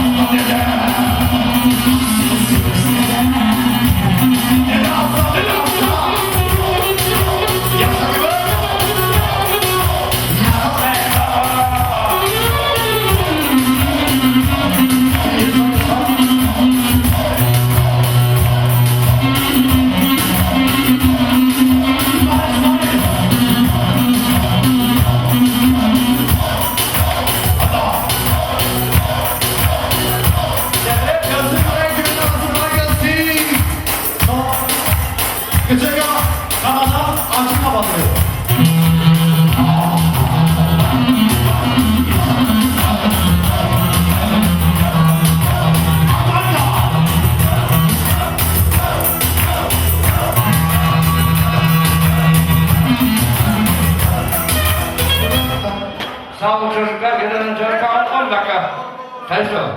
Olha! 10 dakika. Tez ol.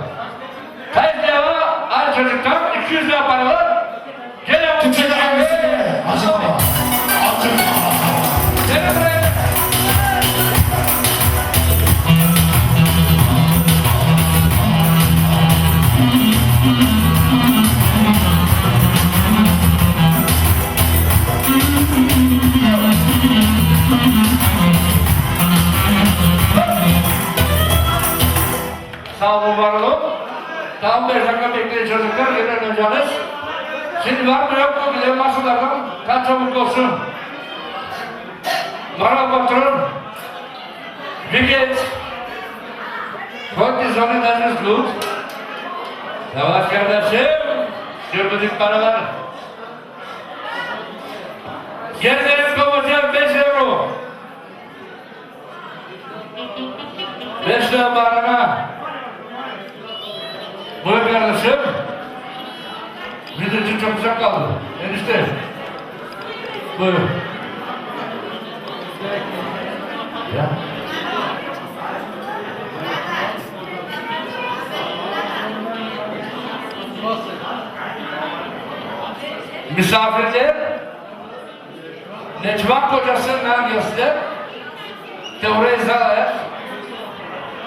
Tez devam. Ay çocuklar 200 lira para var. Kaç çabuk olsun. Mara patron, Biget, Heute Sonne, das ist gut. Yavaş kardeşim, sürmedik paralar. Yerlerin kovacağım 5 euro. 5 lira barına. Buyur kardeşim. Müdür için çok güzel kaldı. Enişte. Buyur. Ya. Misafirler göster Teori izah et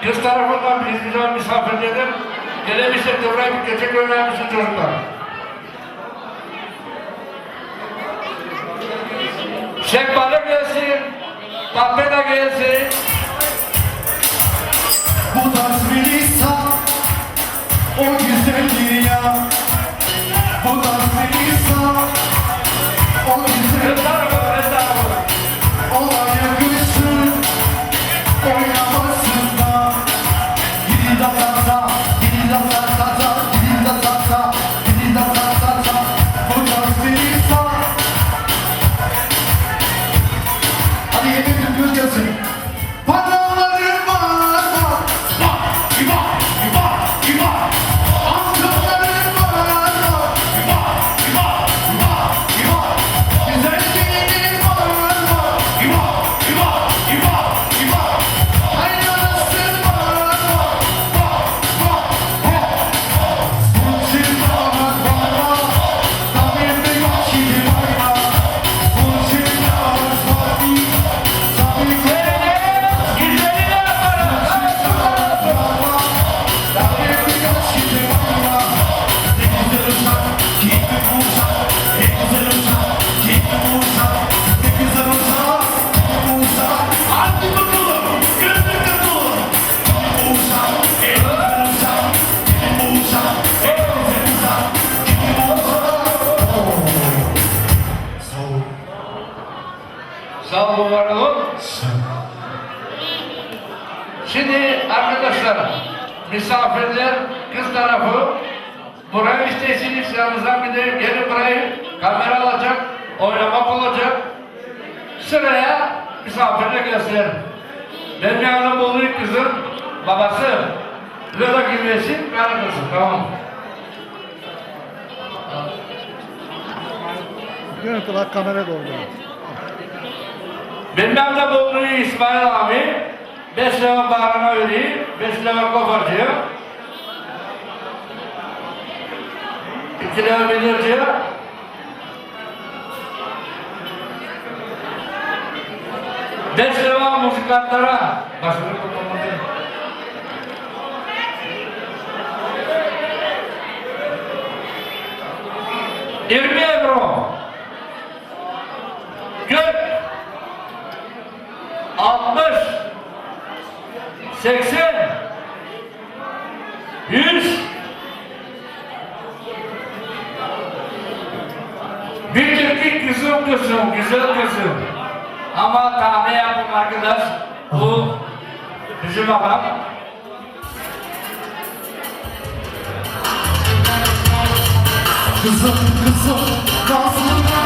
Kız tarafından biz güzel misafirlerden Gelemişse teoriye bir geçek öğrenmişsin çocuklar Şekbale gelsin de gelsin. Bu tarz bir insan O güzel dünya. Bu tarz bir insan O güzel Kız Sağ olun, var olun. Şimdi arkadaşlar, misafirler, kız tarafı buraya isteyseniz yanınızdan gidip gelin burayı kamera alacak, oynamak olacak. Sıraya misafirler gelsin. Benim yanımda bulunuyor kızın babası. Lola girmesin, karakılsın, tamam? Görüntü bak kamera doğru. Benim yanımda bulunuyor İsmail abi. Beş lira bağrına veriyor, beş lira kopartıyor. İki lira bilirciyor. Beş lira müzikantlara. Başını tutulmadı. Yirmi euro. Gök. Altmış. Seksen. Yüz. Bir Türk'ün kızım kızım, güzel kızım. Ama tahmin yapın arkadaş, bu bizim babam. Kızım kızım, gazına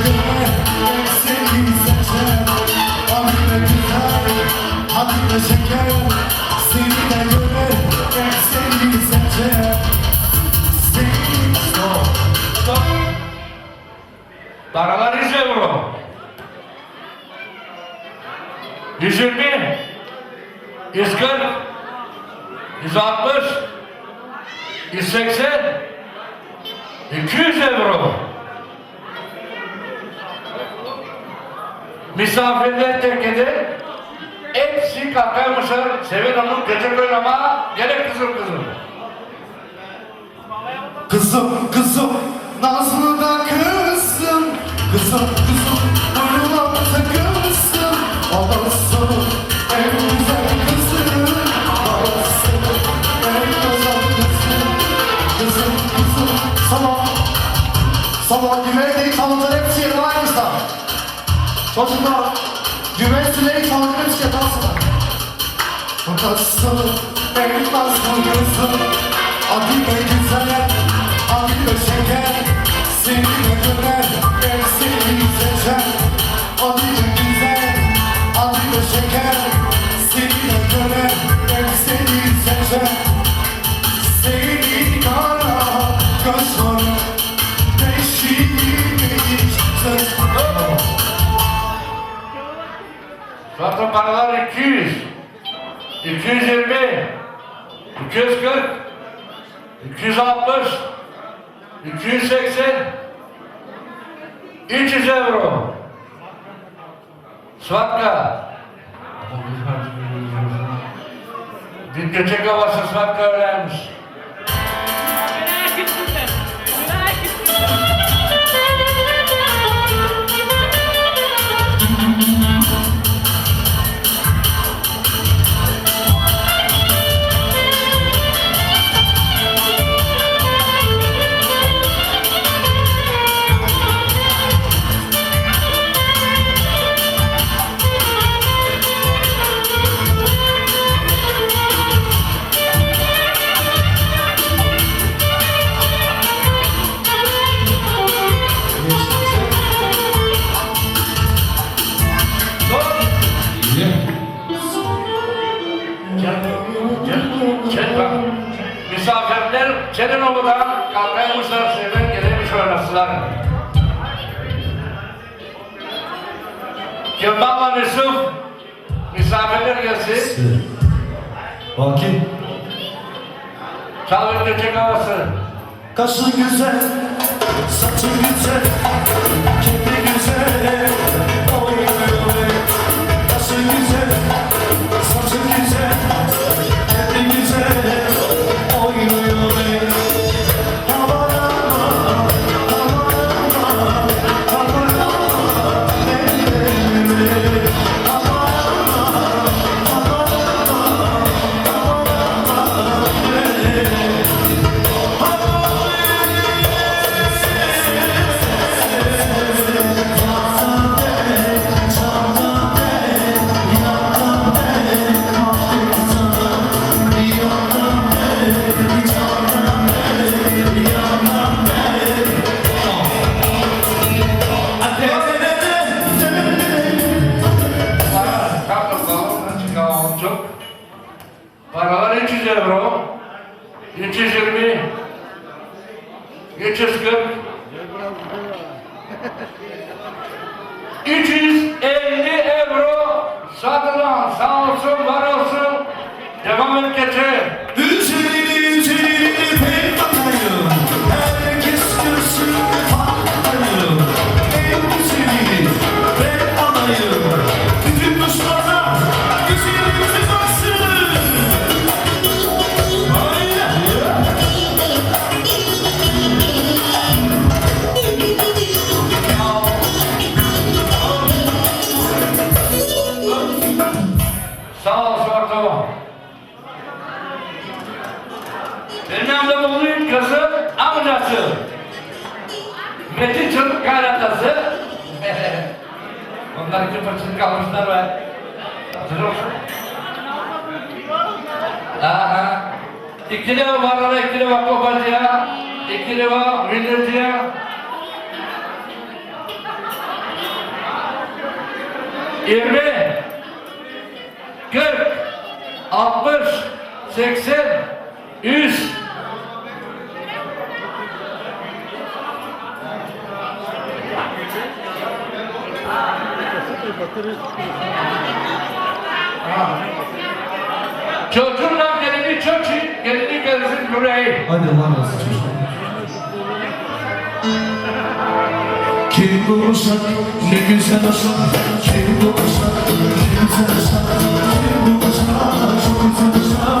160, 180, 200 euro. Misafirler tekede hepsi kalkaymışlar. Sevin Hanım gece böyle ama gerek kızım kızım. Kızım kızım Sabah güvenliği tanıtır hepsi yerine aynısa Çocuklar Güvenliği tanıtır hepsi yerine Babasının en nazlı kızı Adı da güzel Adı da şeker. Seni de görer En sevdiği seçer Zaten paralar 200, 220, 240, 260, 280, 300 euro. Svatka. Bir göçek havası Svatka öğrenmiş. Merak ettim. Merak ettim. Misafirler Çelinoğlu'dan kalkaymışlar, sevden gelmiş oynasılar. Kemal ve Yusuf, misafirler gelsin. Bakayım Çalın göçek havası. Kaşın güzel, saçın güzel, kendi just good? Yusuf'un kaynatası. Onlar kıpırçın kalmışlar be. Hatırlıyor musun? Aha. İkili varlara, ikili var kopacıya, ikili var bildirciye. Yirmi, kırk, altmış, seksen, yüz, kapatırız. Çocuklar gelini çocuğu, gelini gelsin burayı. Hadi lan nasıl Kim bulursa ne güzel olsun Kim bulursa ne güzel olsun Kim bulursa çok güzel olsun